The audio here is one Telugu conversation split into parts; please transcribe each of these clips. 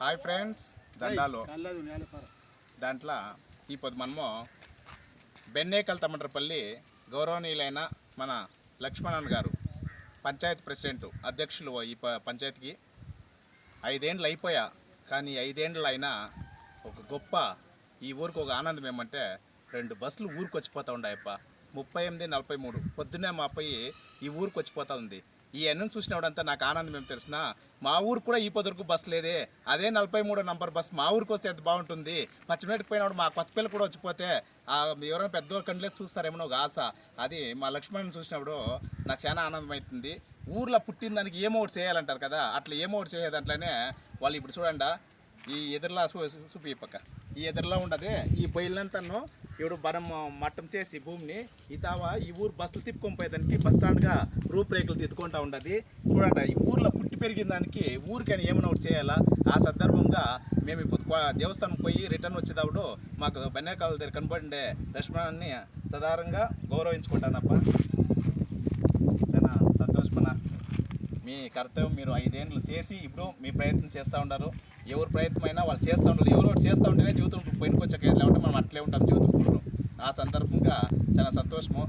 హాయ్ ఫ్రెండ్స్ దండాలు. దాంట్లో ఈ పొద్దు మనము బెన్నేకల్ తమండ్రపల్లి గౌరవనీయులైన మన లక్ష్మణన్ గారు పంచాయత్ ప్రెసిడెంట్ అధ్యక్షులు ఈ ప- పంచాయతీకి ఐదేండ్లు అయిపోయా. కానీ ఐదేండ్లు అయినా ఒక గొప్ప ఈ ఊరికి ఒక ఆనందం ఏమంటే రెండు బస్సులు ఊరికి వచ్చిపోతా ఉన్నాయప్ప ముప్పై ఎనిమిది నలభై మూడు పొద్దున్నే మా అబ్బాయి ఈ ఊరికి వచ్చిపోతా ఉంది. ఈ ఎన్ఎన్ చూసినవాడంతా నాకు ఆనందం ఏం తెలిసిన మా ఊరు కూడా ఈ పొద్దుకు బస్ లేదే. అదే నలభై మూడో నంబర్ బస్ మా ఊరికి వస్తే ఎంత బాగుంటుంది. పచ్చిమిరపకి పోయినప్పుడు మా కొత్త పిల్లలు కూడా వచ్చిపోతే ఎవరైనా పెద్ద కండ్లేదు చూస్తారేమో ఒక ఆశ. అది మా లక్ష్మణ్ చూసినప్పుడు నాకు చాలా ఆనందం అవుతుంది ఊర్లో పుట్టిన దానికి ఏమో ఒకటి చేయాలంటారు కదా. అట్లా ఏమో ఒకటి చేసే దాంట్లోనే వాళ్ళు ఇప్పుడు చూడండి ఈ ఎదురులా చూపి ఈ పక్క. ఈ ఎదురులా ఉండదు ఈ పొయ్యిలంతాను ఇప్పుడు మనం మట్టం చేసి భూమిని ఈ ఈ ఊరు బస్సులు తిప్పుకొని పోయేదానికి బస్ స్టాండ్గా రూపురేఖలు తిద్దుకుంటా ఉండదు. చూడండి ఈ ఊర్లో పుట్టి పెరిగిన దానికి ఊరికైనా ఏమైనా ఒకటి చేయాలా? ఆ సందర్భంగా మేము ఇప్పుడు దేవస్థానం పోయి రిటర్న్ వచ్చేటప్పుడు మాకు బెన్నేకాల దగ్గర కనబడిండే లక్ష్మణాన్ని సదారంగా గౌరవించుకుంటానప్ప. మీ కర్తవ్యం మీరు ఐదేళ్ళు చేసి ఇప్పుడు మీ ప్రయత్నం చేస్తూ ఉన్నారు. ఎవరు ప్రయత్నం అయినా వాళ్ళు చేస్తూ ఉంటారు ఎవరు ఒకటి చేస్తూ ఉంటేనే జీవితం పైనకి వచ్చాక లేకుంటే మనం అట్లే ఉంటాం జీవితం ఆ సందర్భంగా చాలా సంతోషము.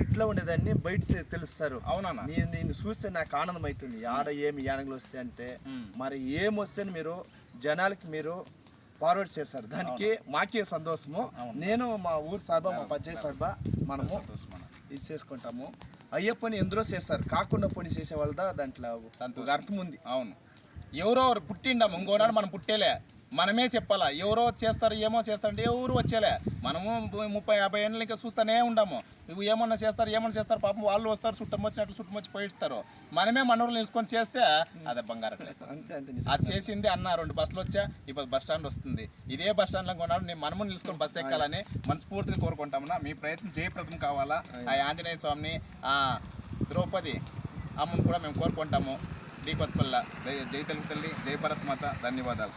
ఇట్లే ఉండేదాన్ని బయట తెలుస్తారు. అవునన్నా. నేను నేను చూస్తే నాకు ఆనందం అవుతుంది. ఆడ ఏమి యానగలు వస్తే అంటే. మరి ఏం వస్తే మీరు జనాలకి మీరు ఫార్వర్డ్ చేస్తారు దానికి మాకే సంతోషము. నేను మా ఊరు సర్బా మా పంచాయతీ సర్బా మనము ఇది చేసుకుంటాము. అయ్యప్పని ఎందరో చేస్తారు కాకుండా పని చేసే వాళ్ళ దాంట్లో అర్థం ఉంది. అవును. ఎవరో ఒకరు పుట్టిండాము ఇంకోనాడు మనం పుట్టేలే. మనమే చెప్పాలా ఎవరో చేస్తారు ఏమో చేస్తారంటే ఎవరు వచ్చేలే. మనము ముప్పై యాభై ఏళ్ళు ఇంకా చూస్తూనే ఉంటాము ఇవి ఏమన్నా చేస్తారు ఏమన్నా చేస్తారు పాపం వాళ్ళు వస్తారు చుట్టం వచ్చినట్లు చుట్టం వచ్చి పోయిస్తారు. మనమే మనూరులు తీసుకొని చేస్తే అదే బంగారం. అది చేసింది అన్న రెండు బస్సులు వచ్చా ఇప్పుడు బస్ స్టాండ్ వస్తుంది. ఇదే బస్ స్టాండ్లో కొన్నాడు నేను మనము నిలుచుకొని బస్సు ఎక్కాలని మనస్ఫూర్తిగా కోరుకుంటామన్నా. మీ ప్రయత్నం జయప్రదం కావాలా? ఆ ఆంజనేయ స్వామిని ఆ ద్రౌపది అమ్మను కూడా మేము కోరుకుంటాము. డి కొత్తపల్ల. జై జై తెలుగు తల్లి జై భరత్ మాత. ధన్యవాదాలు.